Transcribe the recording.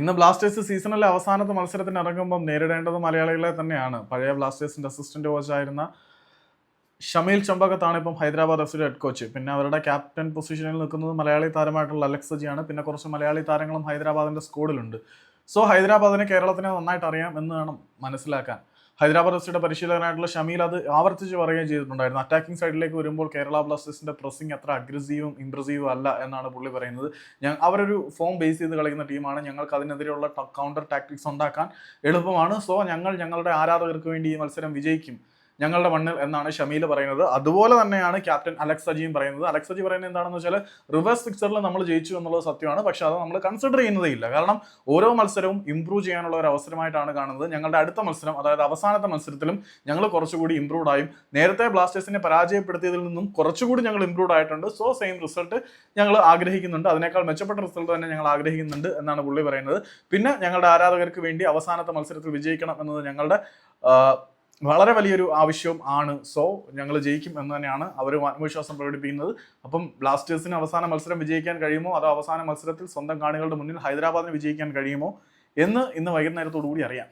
ഇന്ന് ബ്ലാസ്റ്റേഴ്സ് സീസണിലെ അവസാനത്തെ മത്സരത്തിന് ഇറങ്ങുമ്പോൾ നേരിടേണ്ടത് മലയാളികളെ തന്നെയാണ്. പഴയ ബ്ലാസ്റ്റേഴ്സിന്റെ അസിസ്റ്റന്റ് കോച്ചായിരുന്ന ഷമീൽ ചമ്പകത്താണ് ഇപ്പം ഹൈദരാബാദ് എഫ്സിയുടെ ഹെഡ് കോച്ച് പിന്നെ അവരുടെ ക്യാപ്റ്റൻ പൊസിഷനിൽ നിൽക്കുന്നത് മലയാളി താരമായിട്ടുള്ള അലക്സ് സജിയാണ് പിന്നെ കുറച്ച് മലയാളി താരങ്ങളും ഹൈദരാബാദിന്റെ സ്കോഡിലുണ്ട് സോ ഹൈദരാബാദിനെ കേരളത്തിനെ നന്നായിട്ട് അറിയാം എന്ന് വേണം മനസ്സിലാക്കാൻ. ഹൈദരാബാദ് എഫ്സിയുടെ പരിശീലകനായിട്ടുള്ള ഷമീൽ അത് ആവർത്തിച്ച് പറയുകയും ചെയ്തിട്ടുണ്ടായിരുന്നു. അറ്റാക്കിംഗ് സൈഡിലേക്ക് വരുമ്പോൾ കേരള ബ്ലാസ്റ്റേഴ്സിന്റെ പ്രസിംഗ് അത്ര അഗ്രസീവും ഇംപ്രസീവും അല്ല എന്നാണ് പുള്ളി പറയുന്നത്. അവരൊരു ഫോം ബേസ് ചെയ്ത് കളിക്കുന്ന ടീമാണ്. ഞങ്ങൾക്ക് അതിനെതിരെയുള്ള കൗണ്ടർ ടാക്ടിക്സ് ഉണ്ടാക്കാൻ എളുപ്പമാണ്. സോ ഞങ്ങൾ ഞങ്ങളുടെ ആരാധകർക്ക് വേണ്ടി ഈ മത്സരം വിജയിക്കും. ഞങ്ങളുടെ മണ്ണിൽ എന്നാണ് ഷമീൽ പറയുന്നത്. അതുപോലെ തന്നെയാണ് ക്യാപ്റ്റൻ അലക്സ് അജിയും പറയുന്നത്. അലക്സ് അജി പറയുന്നത് എന്താണെന്ന് വെച്ചാൽ റിവേഴ്സ് സിക്സറിൽ നമ്മൾ ജയിച്ചു എന്നുള്ളത് സത്യമാണ്. പക്ഷെ അത് നമ്മൾ കൺസിഡർ ചെയ്യുന്നതേ ഇല്ല. കാരണം ഓരോ മത്സരവും ഇംപ്രൂവ് ചെയ്യാനുള്ള ഒരു അവസരമായിട്ടാണ് കാണുന്നത്. ഞങ്ങളുടെ അടുത്ത മത്സരം അതായത് അവസാനത്തെ മത്സരത്തിലും ഞങ്ങൾ കുറച്ചുകൂടി ഇംപ്രൂവ്ഡ് ആയും. നേരത്തെ ബ്ലാസ്റ്റേഴ്സിനെ പരാജയപ്പെടുത്തിയതിൽ നിന്നും കുറച്ചുകൂടി ഞങ്ങൾ ഇംപ്രൂവ്ഡ് ആയിട്ടുണ്ട്. സോ സെയിം റിസൾട്ട് ഞങ്ങൾ ആഗ്രഹിക്കുന്നുണ്ട്. അതിനേക്കാൾ മെച്ചപ്പെട്ട റിസൾട്ട് തന്നെ ഞങ്ങൾ ആഗ്രഹിക്കുന്നുണ്ട് എന്നാണ് പുള്ളി പറയുന്നത്. പിന്നെ ഞങ്ങളുടെ ആരാധകർക്ക് വേണ്ടി അവസാനത്തെ മത്സരത്തിൽ വിജയിക്കണം എന്നത് ഞങ്ങളുടെ വളരെ വലിയൊരു ആവശ്യം ആണ്. സോ ഞങ്ങൾ ജയിക്കും എന്ന് തന്നെയാണ് അവർ ആത്മവിശ്വാസം പ്രകടിപ്പിക്കുന്നത്. അപ്പം ബ്ലാസ്റ്റേഴ്സിന് അവസാന മത്സരം വിജയിക്കാൻ കഴിയുമോ? അതോ അവസാന മത്സരത്തിൽ സ്വന്തം കാണികളുടെ മുന്നിൽ ഹൈദരാബാദിന് വിജയിക്കാൻ കഴിയുമോ? എന്ന് ഇന്ന് വൈകുന്നേരത്തോടു കൂടി അറിയാം.